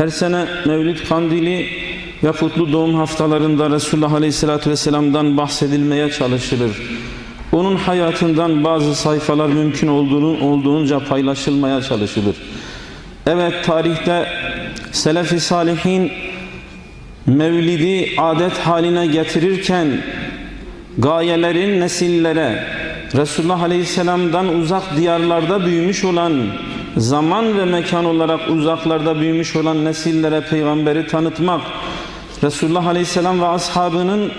Her sene Mevlid Kandili ve kutlu doğum haftalarında Resulullah Aleyhisselatü Vesselam'dan bahsedilmeye çalışılır. Onun hayatından bazı sayfalar mümkün olduğunu, olduğunca paylaşılmaya çalışılır. Evet tarihte Selefi Salihin Mevlidi adet haline getirirken gayelerin nesillere Resulullah Aleyhisselam'dan uzak diyarlarda büyümüş olan zaman ve mekan olarak uzaklarda büyümüş olan nesillere peygamberi tanıtmak Resulullah Aleyhisselam ve ashabının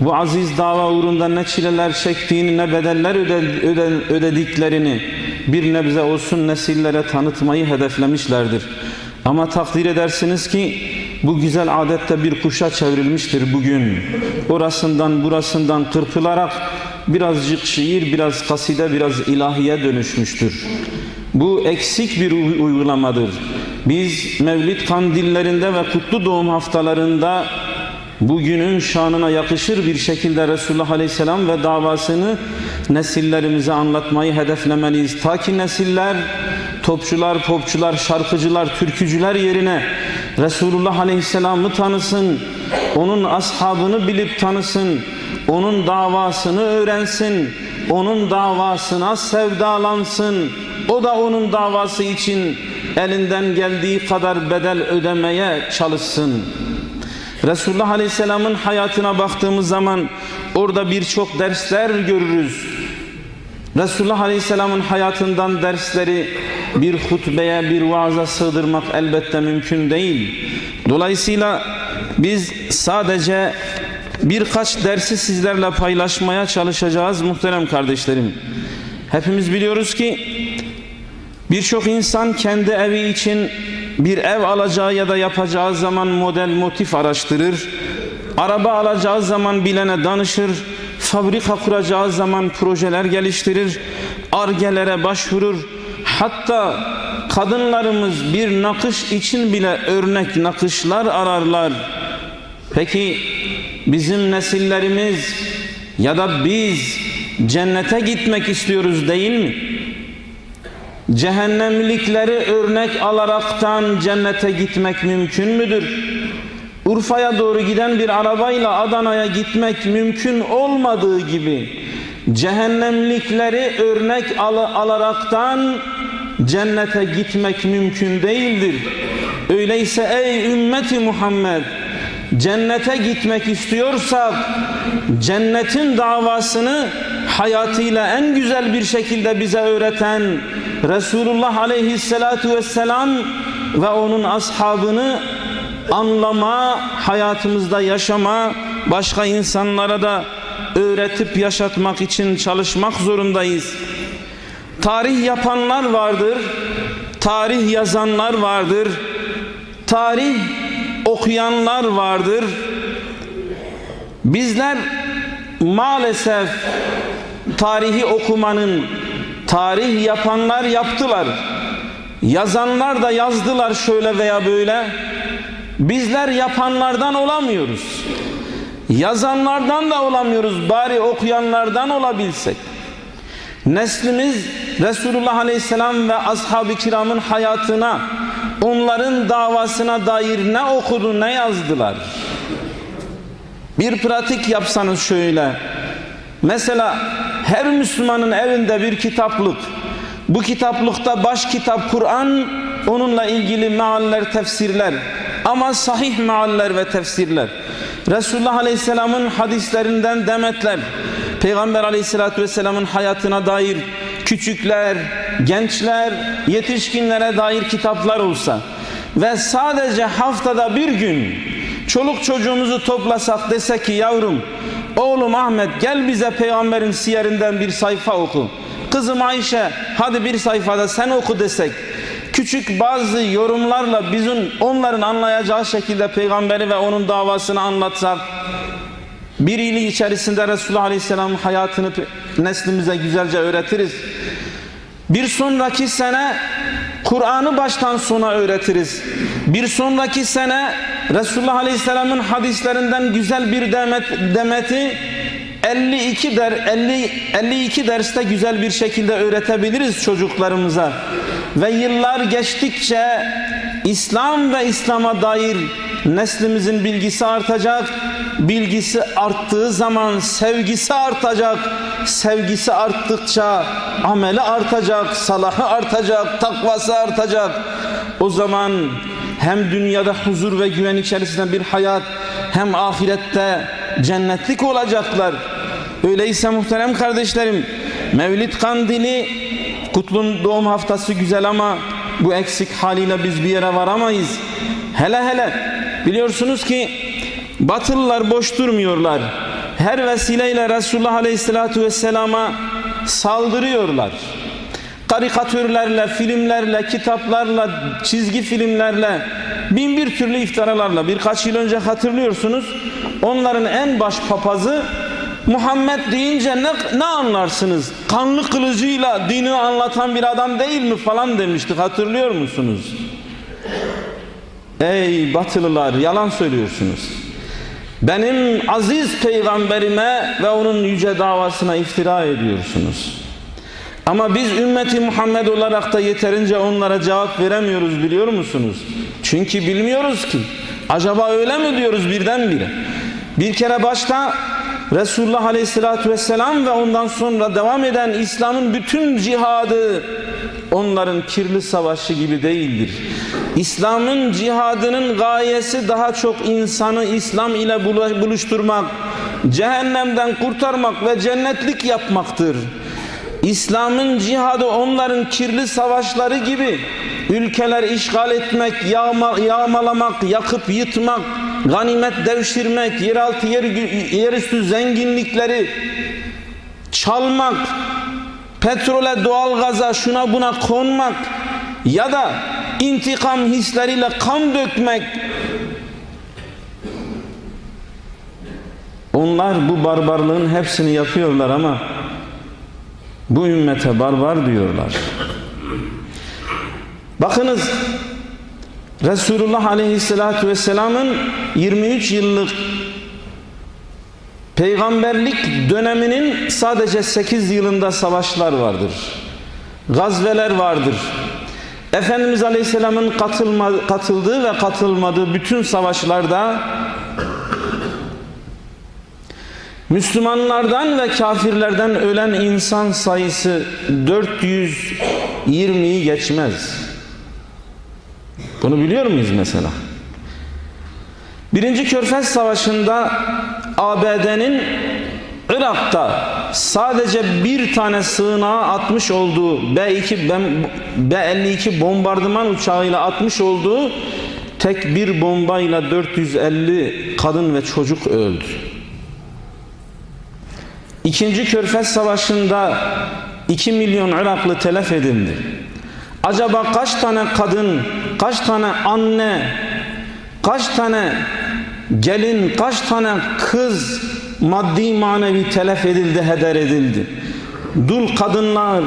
bu aziz dava uğrunda ne çileler çektiğini ne bedeller öde- öde- ödediklerini bir nebze olsun nesillere tanıtmayı hedeflemişlerdir. Ama takdir edersiniz ki bu güzel adette bir kuşa çevrilmiştir bugün. Orasından burasından kırpılarak birazcık şiir, biraz kaside, biraz ilahiye dönüşmüştür. Bu eksik bir uy- uygulamadır. Biz Mevlid kandillerinde ve kutlu doğum haftalarında bugünün şanına yakışır bir şekilde Resulullah Aleyhisselam ve davasını nesillerimize anlatmayı hedeflemeliyiz. Ta ki nesiller topçular, popçular, şarkıcılar, türkücüler yerine Resulullah Aleyhisselam'ı tanısın, onun ashabını bilip tanısın, onun davasını öğrensin, onun davasına sevdalansın. O da onun davası için elinden geldiği kadar bedel ödemeye çalışsın. Resulullah Aleyhisselam'ın hayatına baktığımız zaman orada birçok dersler görürüz. Resulullah Aleyhisselam'ın hayatından dersleri bir hutbeye, bir vaaza sığdırmak elbette mümkün değil. Dolayısıyla biz sadece birkaç dersi sizlerle paylaşmaya çalışacağız muhterem kardeşlerim. Hepimiz biliyoruz ki birçok insan kendi evi için bir ev alacağı ya da yapacağı zaman model motif araştırır. Araba alacağı zaman bilene danışır. Fabrika kuracağı zaman projeler geliştirir. Argelere başvurur. Hatta kadınlarımız bir nakış için bile örnek nakışlar ararlar. Peki bizim nesillerimiz ya da biz cennete gitmek istiyoruz değil mi? Cehennemlikleri örnek alaraktan cennete gitmek mümkün müdür? Urfa'ya doğru giden bir arabayla Adana'ya gitmek mümkün olmadığı gibi cehennemlikleri örnek al alaraktan cennete gitmek mümkün değildir. Öyleyse ey ümmeti Muhammed cennete gitmek istiyorsak cennetin davasını hayatıyla en güzel bir şekilde bize öğreten Resulullah aleyhissalatu vesselam ve onun ashabını anlama, hayatımızda yaşama, başka insanlara da öğretip yaşatmak için çalışmak zorundayız. Tarih yapanlar vardır, tarih yazanlar vardır, tarih okuyanlar vardır. Bizler maalesef tarihi okumanın tarih yapanlar yaptılar. Yazanlar da yazdılar şöyle veya böyle. Bizler yapanlardan olamıyoruz. Yazanlardan da olamıyoruz. Bari okuyanlardan olabilsek. Neslimiz Resulullah Aleyhisselam ve ashab-ı kiramın hayatına, onların davasına dair ne okudu ne yazdılar. Bir pratik yapsanız şöyle. Mesela her Müslümanın evinde bir kitaplık. Bu kitaplıkta baş kitap Kur'an, onunla ilgili mealler, tefsirler. Ama sahih mealler ve tefsirler. Resulullah Aleyhisselam'ın hadislerinden demetler. Peygamber Aleyhisselatü Vesselam'ın hayatına dair küçükler, gençler, yetişkinlere dair kitaplar olsa ve sadece haftada bir gün çoluk çocuğumuzu toplasak desek ki yavrum oğlum Ahmet gel bize peygamberin siyerinden bir sayfa oku. Kızım Ayşe hadi bir sayfada sen oku desek küçük bazı yorumlarla bizim onların anlayacağı şekilde peygamberi ve onun davasını anlatsak bir ili içerisinde Resulullah Aleyhisselam'ın hayatını neslimize güzelce öğretiriz. Bir sonraki sene Kur'an'ı baştan sona öğretiriz. Bir sonraki sene Resulullah Aleyhisselam'ın hadislerinden güzel bir demet, demeti 52 der 50 52 derste güzel bir şekilde öğretebiliriz çocuklarımıza. Ve yıllar geçtikçe İslam ve İslam'a dair neslimizin bilgisi artacak. Bilgisi arttığı zaman sevgisi artacak. Sevgisi arttıkça ameli artacak, salahı artacak, takvası artacak. O zaman hem dünyada huzur ve güven içerisinde bir hayat hem ahirette cennetlik olacaklar. Öyleyse muhterem kardeşlerim Mevlid kandili Kutlu doğum haftası güzel ama bu eksik haliyle biz bir yere varamayız. Hele hele biliyorsunuz ki Batılılar boş durmuyorlar. Her vesileyle Resulullah Aleyhisselatü Vesselam'a saldırıyorlar. Karikatürlerle, filmlerle, kitaplarla, çizgi filmlerle, bin bir türlü iftiralarla birkaç yıl önce hatırlıyorsunuz onların en baş papazı Muhammed deyince ne, ne anlarsınız? Kanlı kılıcıyla dini anlatan bir adam değil mi falan demiştik hatırlıyor musunuz? Ey batılılar yalan söylüyorsunuz. Benim aziz peygamberime ve onun yüce davasına iftira ediyorsunuz. Ama biz ümmeti Muhammed olarak da yeterince onlara cevap veremiyoruz biliyor musunuz? Çünkü bilmiyoruz ki. Acaba öyle mi diyoruz birdenbire? Bir kere başta Resulullah Aleyhisselatü Vesselam ve ondan sonra devam eden İslam'ın bütün cihadı onların kirli savaşı gibi değildir. İslam'ın cihadının gayesi daha çok insanı İslam ile buluşturmak, cehennemden kurtarmak ve cennetlik yapmaktır. İslam'ın cihadı onların kirli savaşları gibi. Ülkeler işgal etmek, yağma, yağmalamak, yakıp yıtmak, ganimet devşirmek, yeraltı yer, yerüstü zenginlikleri çalmak, petrole, doğalgaza, şuna buna konmak ya da intikam hisleriyle kan dökmek. Onlar bu barbarlığın hepsini yapıyorlar ama bu ümmete barbar diyorlar. Bakınız Resulullah Aleyhisselatü Vesselam'ın 23 yıllık peygamberlik döneminin sadece 8 yılında savaşlar vardır. Gazveler vardır. Efendimiz Aleyhisselam'ın katılma, katıldığı ve katılmadığı bütün savaşlarda Müslümanlardan ve kafirlerden ölen insan sayısı 420'yi geçmez. Bunu biliyor muyuz mesela? Birinci Körfez Savaşı'nda ABD'nin Irak'ta sadece bir tane sığınağa atmış olduğu B-2, B-52 bombardıman uçağıyla atmış olduğu tek bir bombayla 450 kadın ve çocuk öldü. İkinci Körfez Savaşı'nda 2 milyon Iraklı telef edildi. Acaba kaç tane kadın, kaç tane anne, kaç tane gelin, kaç tane kız maddi manevi telef edildi, heder edildi. Dul kadınlar,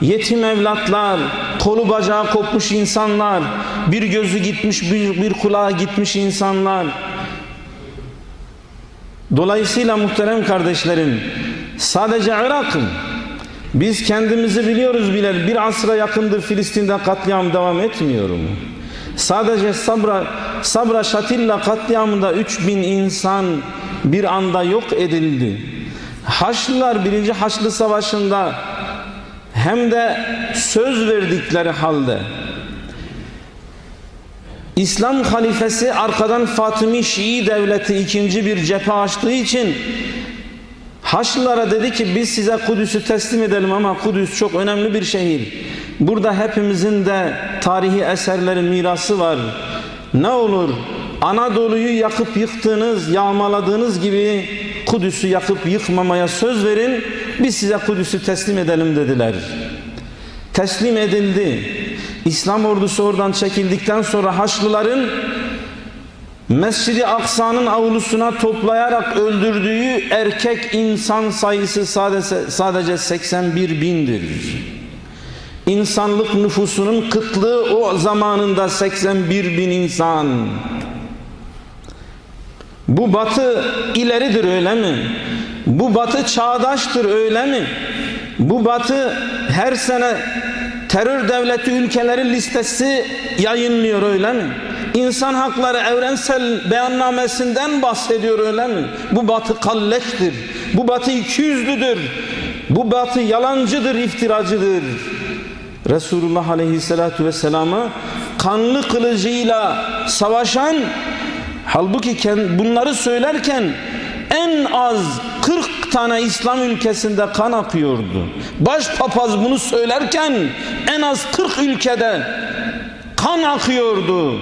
yetim evlatlar, kolu bacağı kopmuş insanlar, bir gözü gitmiş, bir, bir kulağı gitmiş insanlar. Dolayısıyla muhterem kardeşlerim, sadece Irak'ın, biz kendimizi biliyoruz bile bir asra yakındır Filistin'de katliam devam etmiyor mu? Sadece Sabra, Sabra Şatilla katliamında 3000 insan bir anda yok edildi. Haçlılar birinci Haçlı Savaşı'nda hem de söz verdikleri halde İslam halifesi arkadan Fatımi Şii devleti ikinci bir cephe açtığı için Haçlılara dedi ki biz size Kudüs'ü teslim edelim ama Kudüs çok önemli bir şehir. Burada hepimizin de tarihi eserleri mirası var. Ne olur Anadolu'yu yakıp yıktığınız, yağmaladığınız gibi Kudüs'ü yakıp yıkmamaya söz verin. Biz size Kudüs'ü teslim edelim dediler. Teslim edildi. İslam ordusu oradan çekildikten sonra Haçlıların Mescid-i Aksa'nın avlusuna toplayarak öldürdüğü erkek insan sayısı sadece, sadece 81 bindir. İnsanlık nüfusunun kıtlığı o zamanında 81 bin insan. Bu batı ileridir öyle mi? Bu batı çağdaştır öyle mi? Bu batı her sene terör devleti ülkelerin listesi yayınlıyor öyle mi? İnsan hakları evrensel beyannamesinden bahsediyor öyle mi? Bu batı kalleştir. Bu batı ikiyüzlüdür. Bu batı yalancıdır, iftiracıdır. Resulullah Aleyhisselatü Vesselam'ı kanlı kılıcıyla savaşan halbuki bunları söylerken en az 40 tane İslam ülkesinde kan akıyordu. Başpapaz bunu söylerken en az 40 ülkede kan akıyordu.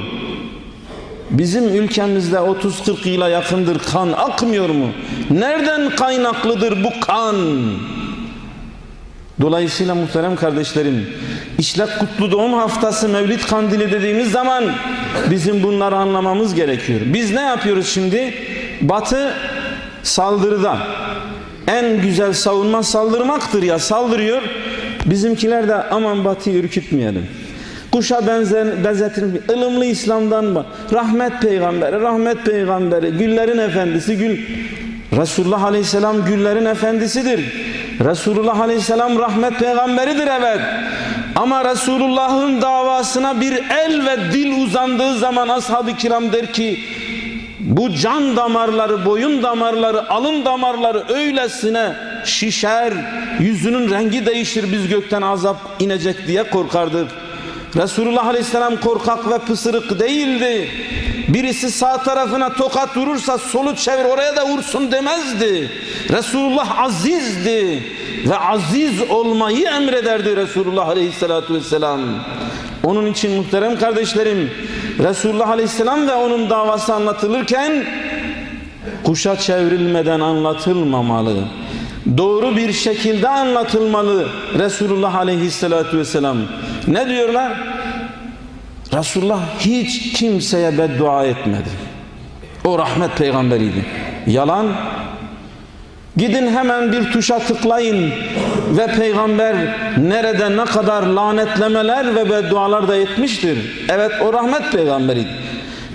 Bizim ülkemizde 30-40 yıla yakındır kan akmıyor mu? Nereden kaynaklıdır bu kan? Dolayısıyla muhterem kardeşlerim, işte kutlu doğum haftası Mevlid Kandili dediğimiz zaman bizim bunları anlamamız gerekiyor. Biz ne yapıyoruz şimdi? Batı saldırıda. En güzel savunma saldırmaktır ya saldırıyor. Bizimkiler de aman Batı'yı ürkütmeyelim. Kuşa benzer, benzetilmiş ılımlı İslam'dan bak. Rahmet peygamberi, rahmet peygamberi, güllerin efendisi, gül. Resulullah Aleyhisselam güllerin efendisidir. Resulullah Aleyhisselam rahmet peygamberidir evet. Ama Resulullah'ın davasına bir el ve dil uzandığı zaman ashab-ı kiram der ki bu can damarları, boyun damarları, alın damarları öylesine şişer, yüzünün rengi değişir biz gökten azap inecek diye korkardık. Resulullah Aleyhisselam korkak ve pısırık değildi. Birisi sağ tarafına tokat vurursa solu çevir oraya da vursun demezdi. Resulullah azizdi ve aziz olmayı emrederdi Resulullah Aleyhisselatü Vesselam. Onun için muhterem kardeşlerim Resulullah Aleyhisselam ve onun davası anlatılırken kuşa çevrilmeden anlatılmamalı. Doğru bir şekilde anlatılmalı Resulullah Aleyhisselatü Vesselam. Ne diyorlar? Resulullah hiç kimseye beddua etmedi. O rahmet peygamberiydi. Yalan. Gidin hemen bir tuşa tıklayın ve peygamber nerede ne kadar lanetlemeler ve beddualar da etmiştir. Evet o rahmet peygamberiydi.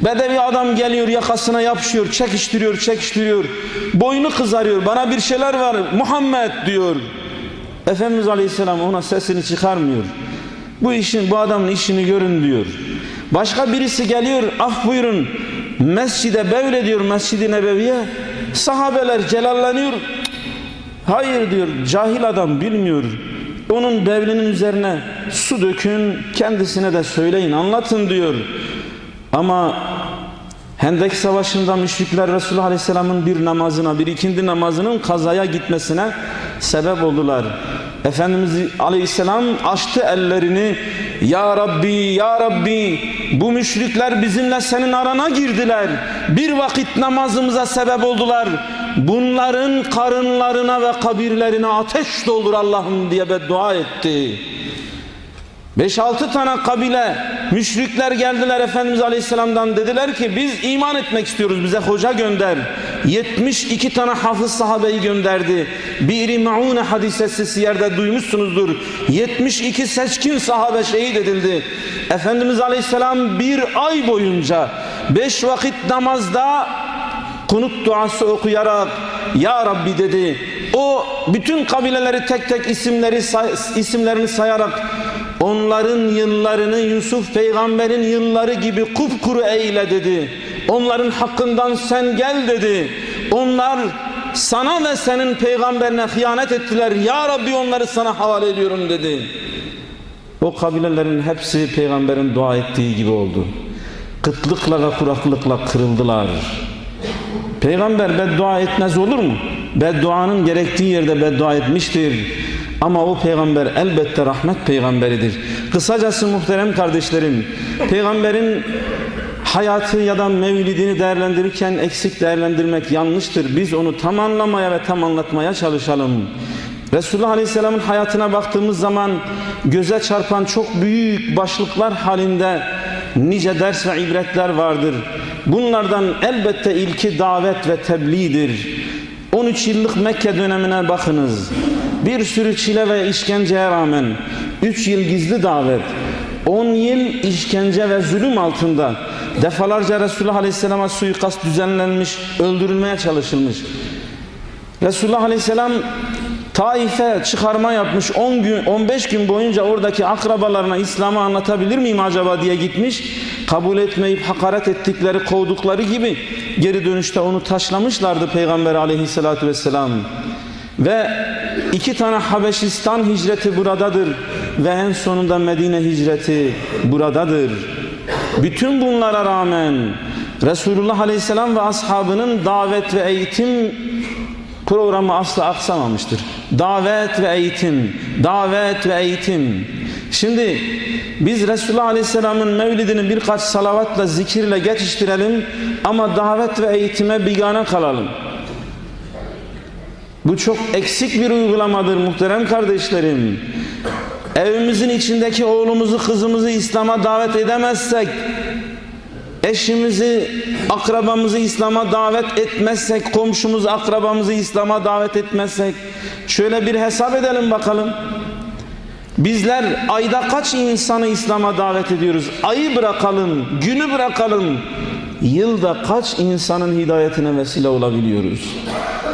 Bedevi adam geliyor yakasına yapışıyor, çekiştiriyor, çekiştiriyor. Boynu kızarıyor. Bana bir şeyler var. Muhammed diyor. Efendimiz Aleyhisselam ona sesini çıkarmıyor. Bu işin bu adamın işini görün diyor. Başka birisi geliyor af buyurun mescide böyle diyor Mescid-i Nebevi'ye sahabeler celallanıyor. Hayır diyor cahil adam bilmiyor. Onun bevlinin üzerine su dökün kendisine de söyleyin anlatın diyor. Ama Hendek Savaşı'nda müşrikler Resulullah Aleyhisselam'ın bir namazına, bir ikindi namazının kazaya gitmesine sebep oldular. Efendimiz Aleyhisselam açtı ellerini Ya Rabbi, Ya Rabbi bu müşrikler bizimle senin arana girdiler. Bir vakit namazımıza sebep oldular. Bunların karınlarına ve kabirlerine ateş doldur Allah'ım diye beddua etti. 5-6 tane kabile müşrikler geldiler Efendimiz Aleyhisselam'dan dediler ki biz iman etmek istiyoruz bize hoca gönder. 72 tane hafız sahabeyi gönderdi. Biri Maune hadisesi yerde duymuşsunuzdur. 72 seçkin sahabe şehit edildi. Efendimiz Aleyhisselam bir ay boyunca 5 vakit namazda kunut duası okuyarak Ya Rabbi dedi. O bütün kabileleri tek tek isimleri isimlerini sayarak onların yıllarını Yusuf peygamberin yılları gibi kupkuru eyle dedi. Onların hakkından sen gel dedi. Onlar sana ve senin peygamberine hıyanet ettiler. Ya Rabbi onları sana havale ediyorum dedi. O kabilelerin hepsi peygamberin dua ettiği gibi oldu. Kıtlıkla ve kuraklıkla kırıldılar. Peygamber beddua etmez olur mu? Bedduanın gerektiği yerde beddua etmiştir. Ama o peygamber elbette rahmet peygamberidir. Kısacası muhterem kardeşlerim, peygamberin hayatı ya da mevlidini değerlendirirken eksik değerlendirmek yanlıştır. Biz onu tam anlamaya ve tam anlatmaya çalışalım. Resulullah Aleyhisselam'ın hayatına baktığımız zaman göze çarpan çok büyük başlıklar halinde nice ders ve ibretler vardır. Bunlardan elbette ilki davet ve tebliğdir. 13 yıllık Mekke dönemine bakınız. Bir sürü çile ve işkenceye rağmen 3 yıl gizli davet, 10 yıl işkence ve zulüm altında defalarca Resulullah Aleyhisselam'a suikast düzenlenmiş, öldürülmeye çalışılmış. Resulullah Aleyhisselam Taif'e çıkarma yapmış 10 gün 15 gün boyunca oradaki akrabalarına İslam'ı anlatabilir miyim acaba diye gitmiş. Kabul etmeyip hakaret ettikleri, kovdukları gibi geri dönüşte onu taşlamışlardı Peygamber aleyhissalatü vesselam. Ve iki tane Habeşistan hicreti buradadır ve en sonunda Medine hicreti buradadır. Bütün bunlara rağmen Resulullah Aleyhisselam ve ashabının davet ve eğitim programı asla aksamamıştır. Davet ve eğitim, davet ve eğitim. Şimdi biz Resulullah Aleyhisselam'ın mevlidini birkaç salavatla, zikirle geçiştirelim ama davet ve eğitime bigane kalalım. Bu çok eksik bir uygulamadır muhterem kardeşlerim. Evimizin içindeki oğlumuzu, kızımızı İslam'a davet edemezsek, eşimizi, akrabamızı İslam'a davet etmezsek, komşumuzu, akrabamızı İslam'a davet etmezsek, şöyle bir hesap edelim bakalım. Bizler ayda kaç insanı İslam'a davet ediyoruz? Ayı bırakalım, günü bırakalım. Yılda kaç insanın hidayetine vesile olabiliyoruz?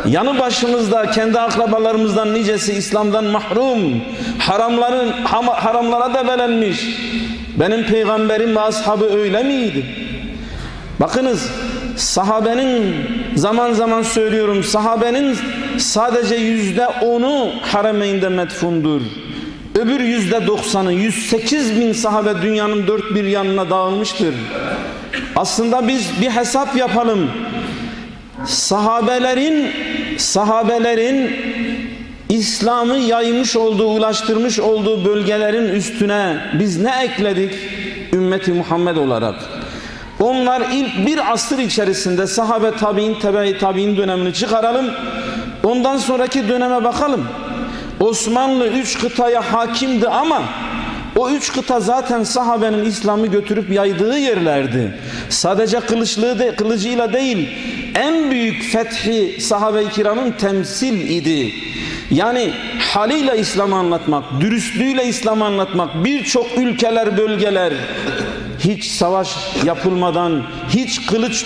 Yanı başımızda kendi akrabalarımızdan nicesi İslam'dan mahrum, haramların haramlara debelenmiş. Benim peygamberim ve ashabı öyle miydi? Bakınız sahabenin zaman zaman söylüyorum sahabenin sadece yüzde onu haremeynde metfundur. Öbür yüzde doksanı 108 bin sahabe dünyanın dört bir yanına dağılmıştır. Aslında biz bir hesap yapalım. Sahabelerin sahabelerin İslam'ı yaymış olduğu, ulaştırmış olduğu bölgelerin üstüne biz ne ekledik? Ümmeti Muhammed olarak. Onlar ilk bir asır içerisinde sahabe tabi'in, tebe tabi'in dönemini çıkaralım. Ondan sonraki döneme bakalım. Osmanlı üç kıtaya hakimdi ama o üç kıta zaten sahabenin İslam'ı götürüp yaydığı yerlerdi. Sadece kılıçlığı de, kılıcıyla değil, en büyük fethi sahabe-i kiramın temsil idi. Yani haliyle İslam'ı anlatmak, dürüstlüğüyle İslam'ı anlatmak, birçok ülkeler, bölgeler hiç savaş yapılmadan, hiç kılıç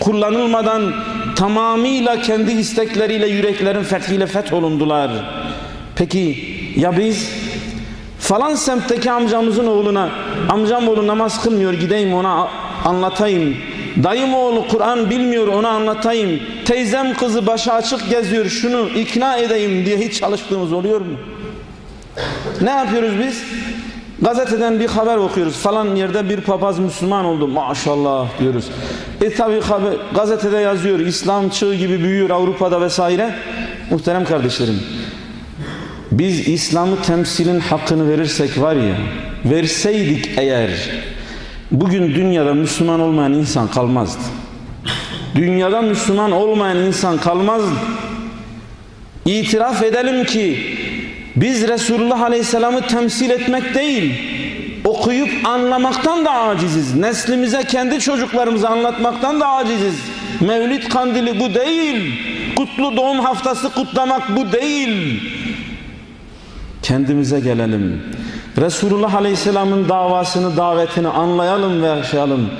kullanılmadan tamamıyla kendi istekleriyle yüreklerin fethiyle fetholundular. Peki ya biz falan semtteki amcamızın oğluna amcam oğlu namaz kılmıyor gideyim ona anlatayım. Dayım oğlu Kur'an bilmiyor ona anlatayım. Teyzem kızı başı açık geziyor şunu ikna edeyim diye hiç çalıştığımız oluyor mu? Ne yapıyoruz biz? Gazeteden bir haber okuyoruz. Falan yerde bir papaz Müslüman oldu. Maşallah diyoruz. E tabi gazetede yazıyor. İslam çığ gibi büyüyor Avrupa'da vesaire. Muhterem kardeşlerim. Biz İslam'ı temsilin hakkını verirsek var ya, verseydik eğer bugün dünyada Müslüman olmayan insan kalmazdı. Dünyada Müslüman olmayan insan kalmazdı. İtiraf edelim ki biz Resulullah Aleyhisselam'ı temsil etmek değil, okuyup anlamaktan da aciziz. Neslimize, kendi çocuklarımıza anlatmaktan da aciziz. Mevlid kandili bu değil. Kutlu doğum haftası kutlamak bu değil. Kendimize gelelim. Resulullah Aleyhisselam'ın davasını, davetini anlayalım ve yaşayalım.